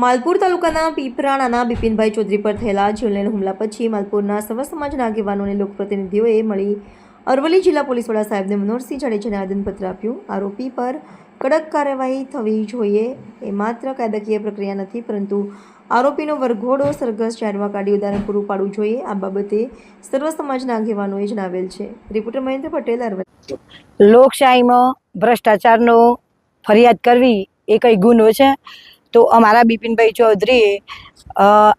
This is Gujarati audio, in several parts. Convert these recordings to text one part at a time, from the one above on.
માલપુર તાલુકાના પીપરાણાના બિપિનભાઈ ચૌધરી પર થયેલા જીવલેણ હુમલા પછી માલપુરના સર્વ સમાજના આગેવાનો અને લોકપ્રતિનિધિઓએ મળી અરવલ્લી જિલ્લા પોલીસ વડા સાહેબને મનોહરસિંહ જાડેજાને આવેદનપત્ર આપ્યું. આરોપી પર કડક કાર્યવાહી થવી જોઈએ એ માત્ર કાયદાકીય પ્રક્રિયા નથી, પરંતુ આરોપીનો વરઘોડો, સરઘસ જાહેરમાં કાઢી ઉદાહરણ પૂરું પાડવું જોઈએ. આ બાબતે સર્વ સમાજના આગેવાનોએ જણાવેલ છે. રિપોર્ટર મહેન્દ્ર પટેલ, અરવલ્લી. લોકશાહીમાં ભ્રષ્ટાચારનો ફરિયાદ કરવી એ કંઈ ગુનો છે? તો અમારા બિપિનભાઈ ચૌધરીએ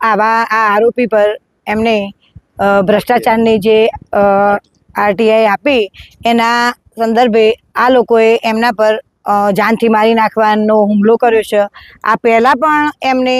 આવા આ આરોપી પર એમને ભ્રષ્ટાચારની જે આરટીઆઈ આપી, એના સંદર્ભે આ લોકોએ એમના પર જાનથી મારી નાખવાનો હુમલો કર્યો છે. આ પહેલાં પણ એમને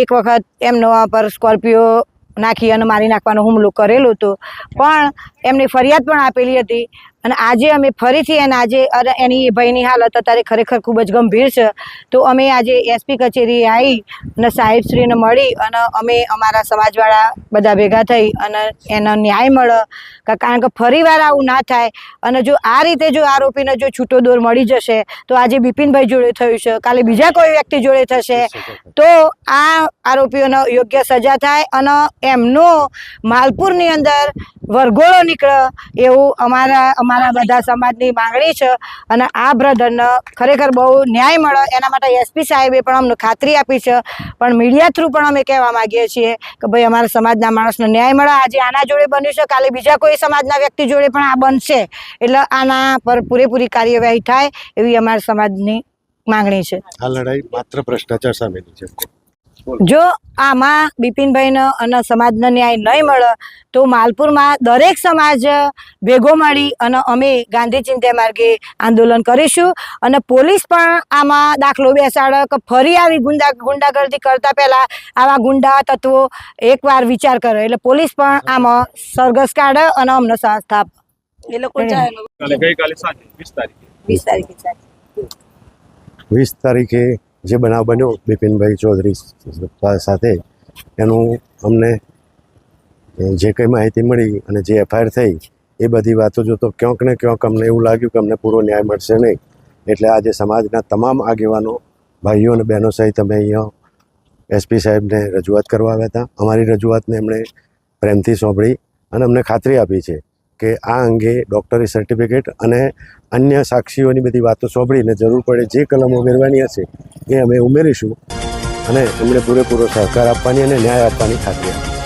એક વખત એમનો પર સ્કોર્પિયો નાખી અને મારી નાખવાનો હુમલો કરેલો હતો. પણ એમની ફરિયાદ પણ આપેલી હતી. અને આજે અમે ફરીથી એને આજે એની ભાઈની હાલત અત્યારે ખરેખર ખૂબ જ ગંભીર છે. તો અમે આજે એસપી કચેરી આવી અને સાહેબશ્રીને મળી અને અમે અમારા સમાજવાળા બધા ભેગા થઈ અને એનો ન્યાય મળે. કારણ કે ફરીવાર આવું ના થાય અને જો આ રીતે જો આરોપીને જો છૂટો દોર મળી જશે, તો આજે બિપિનભાઈ જોડે થયું છે. કાલે બીજા કોઈ વ્યક્તિ જોડે થશે, તો આ આરોપીઓનો યોગ્ય સજા થાય અને એમનો માલપુરની અંદર વરઘોડો નીકળે એવું અમારા અમારા બધા સમાજની માંગણી છે. અને આ બ્રધરને ખરેખર બહુ ન્યાય મળે. એના માટે એસપી સાહેબે પણ અમને ખાતરી આપી છે. પણ મીડિયા થ્રુ પણ અમે કહેવા માંગીએ છીએ કે ભાઈ અમારા સમાજના માણસને ન્યાય મળે. આજે આના જોડે બન્યું છે. કાલે બીજા કોઈ સમાજના વ્યક્તિ જોડે પણ આ બનશે. એટલે આના પર પૂરેપૂરી કાર્યવાહી થાય એવી અમારા સમાજની માંગણી છે. આ લડાઈ માત્ર ભ્રષ્ટાચાર સામેની છે. જો આમાં બિપિનભાઈનો અને સમાજનો ન્યાય નહીં મળે તો માલપુરમાં દરેક સમાજ ભેગો મળી અને અમે ગાંધી ચિંતા માર્ગે આંદોલન કરીશું. અને પોલીસ પણ આમાં દાખલો બેસાડે કે ફરી આવી ગુંડા ગુંડાગર્દી કરતા પહેલાં આવા ગુંડા તત્વો એકવાર વિચાર કરે. એટલે પોલીસ પણ આમાં સરઘસ કાઢે અને અમને સાથ આપે. એ લોકો ગઈકાલે સાંજે વીસ તારીખે. વીસ તારીખે વીસ તારીખે જે બનાવ બન્યો બિપિનભાઈ ચૌધરી સાથે, એનું અમને જે કંઈ માહિતી મળી અને જે એફઆઈઆર થઈ, એ બધી વાતો જોતો ક્યાંક ને ક્યાંક અમને એવું લાગ્યું કે અમને પૂરો ન્યાય મળશે નહીં. એટલે આજે સમાજના તમામ આગેવાનો, ભાઈઓ અને બહેનો સહિત અમે અહીંયા એસપી સાહેબને રજૂઆત કરવા આવ્યા હતા. અમારી રજૂઆતને એમણે પ્રેમથી સોંભળી અને અમને ખાતરી આપી છે. કે આ અંગે ડૉક્ટરી સર્ટિફિકેટ અને અન્ય સાક્ષીઓની બધી વાતો સાંભળીને જરૂર પડે જે કલમ ઉમેરવાની હશે એ અમે ઉમેરીશું અને એમણે પૂરેપૂરો સહકાર આપવાની અને ન્યાય આપવાની ખાતરી આપી